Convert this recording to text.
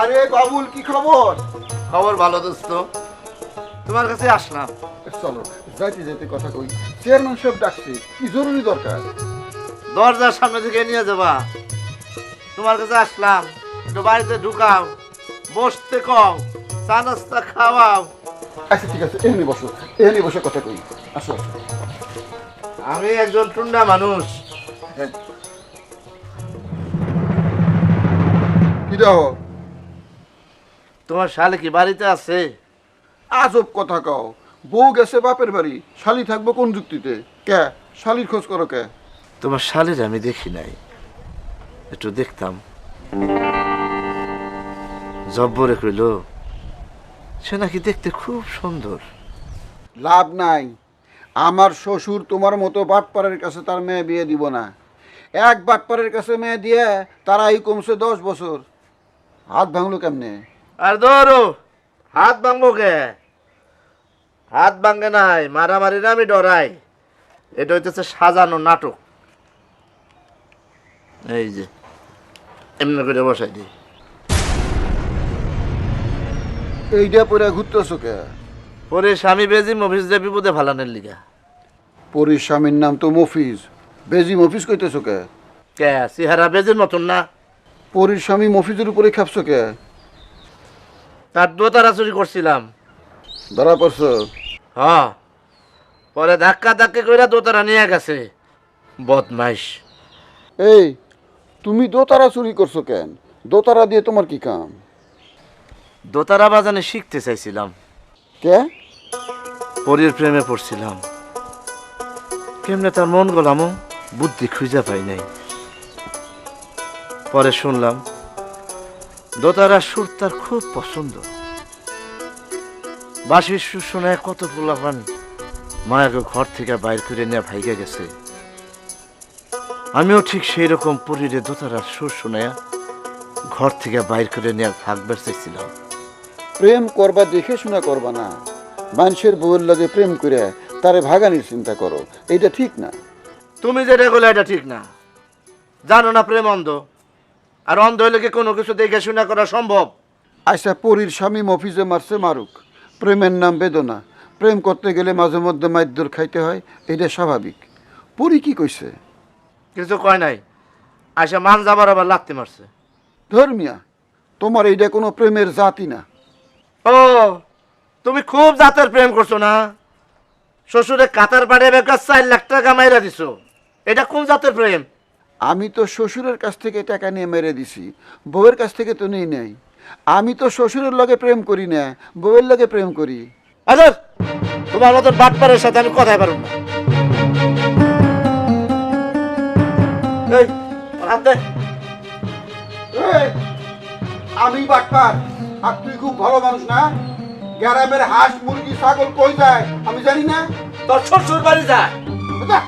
আরে বাবুল কি খবর? খবর ভালো দোস্ত। তোমার কাছে আসলাম। চলো যাইতে যাইতে কথা কই। চেয়ারম্যান সাহেব ডাকছে কি জরুরি দরকার? দরজার সামনে থেকে নিয়ে যাবা। তোমার কাছে আসলাম একটু বাড়িতে ঢুকাও বসতে কও চা নাস্তা খাওয়াও। আচ্ছা ঠিক আছে এখানে বসো এখানে বসে কথা কই। আসো আসো। আমি একজন টুন্ডা মানুষ। হ্যাঁ। কি দাও তোমার শালে কি বাড়িতে আছে? আজব কথা কও। বউ গেছে বাপের বাড়ি শালি থাকব কোন যুক্তিতে? কে? শালির খোঁজ করো কে? তোমার শালের আমি দেখি নাই। একটু দেখতাম। জব্বরে কইল সে নাকি দেখতে খুব সুন্দর। লাভ নাই। আমার শ্বশুর তোমার মতো বাটপাড়ের কাছে তার মেয়ে বিয়ে দিব না। এক বাটপাড়ের কাছে মেয়ে দিয়ে তারাই কমছে দশ বছর। হাত ভাঙলো কেমনে? আর ধরো হাত ভাঙবো কে? হাত ভাঙে নাই মারামারি না আমি ডরাই। এটা হইতেছে সাজানো নাটক। এই যে এমনি করে বসাই দিই। এইটা পরে ঘুরতেছো কে? পরে স্বামী বেজি মফিস দিয়ে বিপদে ফালানের লিগা। পরীর স্বামীর নাম তো মফিজ। বেজি মফিজ কইতেছো কে? কে? চেহারা বেজির মতন না। পরীর স্বামী মফিজের উপরে খাপছো কে? তার দোতারা চুরি করছিলাম। ধরা পড়ছো? হ পরে ধাক্কা ধাক্কি কইরা দোতারা নিয়ে গেছে। বদমাইশ। এই তুমি দোতারা চুরি করছ কেন? দোতারা দিয়ে তোমার কি কাম? দোতারা বাজানে শিখতে চাইছিলাম। কে? পরীর প্রেমে পড়ছিলাম। কেমনে তার মন গলামও বুদ্ধি খুঁজে পাই নাই। পরে শুনলাম দোতারা সুর তার খুব পছন্দ। বাঁশির সুর শোনায় কত পোলাপান মায়াকে ঘর থেকে বাইর করে নিয়ে ভাইগে গেছে। আমিও ঠিক সেই রকম পরিরে দোতারার সুর শোনায়া ঘর থেকে বাইর করে নিয়ে ভাগ বের চাইছিলাম প্রেম করবা দেখে শোনা করবা না। মানুষের বউয়ের লাগে প্রেম করে তারে ভাগানির চিন্তা করো। এইটা ঠিক না। তুমি যেটা বলে এটা ঠিক না। জানো না প্রেম অন্ধ। আর অন্ধ হইলে কি কোনো কিছু দেখে শুনে করা সম্ভব? আচ্ছা পরীর স্বামী মফিজে মারছে মারুক। প্রেমের নাম বেদনা। প্রেম করতে গেলে মাঝে মধ্যে মাইদ্যর খাইতে হয় এটা স্বাভাবিক। পরি কি কইছে? কিছু কয় নাই। আইসা মান যাবার আবার লাগতে মারছে। ধর্মিয়া তোমার এইটা কোনো প্রেমের জাতি না। ও তুমি খুব জাতের প্রেম করছ না? শ্বশুরে কাতার পাড়ে বেকার চার লাখ টাকা মাইরা দিছো। এটা কোন জাতের প্রেম? আমি তো শ্বশুরের কাছ থেকে টাকা নিয়ে মেরে দিছি বউয়ের কাছ থেকে তো নেই নাই। আমি তো শ্বশুরের লগে প্রেম করি না বউয়ের লগে প্রেম করি। আরে তোমার মতন বাটপারের সাথে আমি কথাই পারব না। এই, হাত দে। আমি বাটপার আর তুই খুব ভালো মানুষ না? গ্রামের হাঁস মুরগি ছাগল কই যায়? আমি জানি না। তোর শ্বশুর বাড়ি যায়। বুঝা